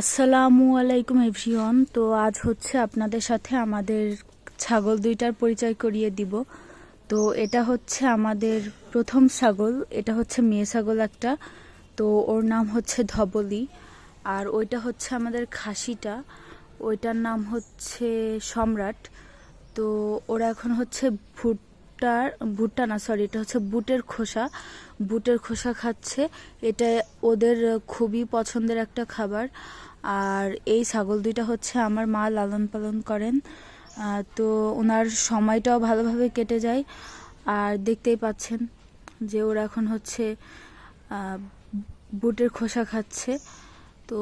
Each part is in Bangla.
আসসালামু আলাইকুম এভরিওয়ান। তো আজ হচ্ছে আপনাদের সাথে আমাদের ছাগল দুইটার পরিচয় করিয়ে দিব। তো এটা হচ্ছে আমাদের প্রথম ছাগল, এটা হচ্ছে মেয়ে ছাগল একটা। তো ওর নাম হচ্ছে ধবলি, আর ওইটা হচ্ছে আমাদের খাসিটা। ওইটার নাম হচ্ছে সম্রাট। তো ওরা এখন হচ্ছে ভুট্টার ভুট্টা না সরি এটা হচ্ছে বুটের খোসা। বুটের খোসা খাচ্ছে। এটা ওদের খুবই পছন্দের একটা খাবার। আর এই ছাগল দুইটা হচ্ছে আমার মা লালন পালন করেন। তো ওনার সময়টাও ভালোভাবে কেটে যায়। আর দেখতেই পাচ্ছেন যে ওরা এখন হচ্ছে বুটের খোসা খাচ্ছে। তো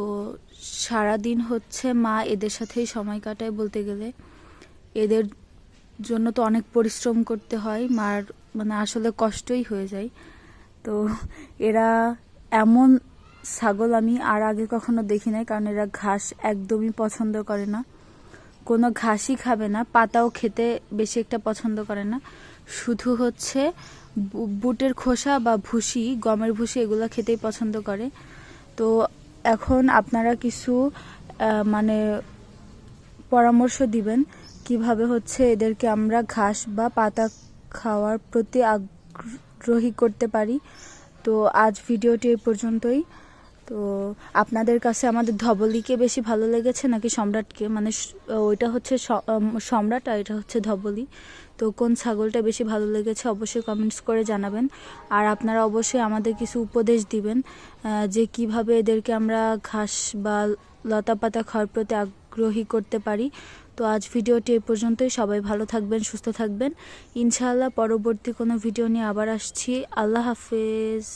সারাদিন হচ্ছে মা এদের সাথেই সময় কাটায় বলতে গেলে। এদের জন্য তো অনেক পরিশ্রম করতে হয়, মার মানে আসলে কষ্টই হয়ে যায়। তো এরা এমন ছাগল আমি আর আগে কখনো দেখি নাই, কারণ এরা ঘাস একদমই পছন্দ করে না। কোনো ঘাসই খাবে না, পাতাও খেতে বেশি একটা পছন্দ করে না। শুধু হচ্ছে বুটের খোসা বা ভুসি, গমের ভুসি এগুলো খেতেই পছন্দ করে। তো এখন আপনারা কিছু মানে পরামর্শ দিবেন। কীভাবে হচ্ছে এদেরকে আমরা ঘাস বা পাতা খাওয়ার প্রতি আগ্রহী করতে পারি। তো আজ ভিডিওটি এই পর্যন্তই। তো আপনাদের কাছে আমাদের ধবলিকে বেশি ভালো লেগেছে নাকি সম্রাটকে? মানে ওইটা হচ্ছে সম্রাট আর এটা হচ্ছে ধবলি। তো কোন ছাগলটা বেশি ভালো লেগেছে অবশ্যই কমেন্টস করে জানাবেন। আর আপনারা অবশ্যই আমাদের কিছু উপদেশ দিবেন যে কীভাবে এদেরকে আমরা ঘাস বা লতা পাতা খাওয়ার প্রতি আগ্রহী করতে পারি। তো আজ ভিডিওটি এ পর্যন্তই। সবাই ভালো থাকবেন, সুস্থ থাকবেন। ইনশাআল্লাহ পরবর্তী কোনো ভিডিও নিয়ে আবার আসছি। আল্লাহ হাফেজ।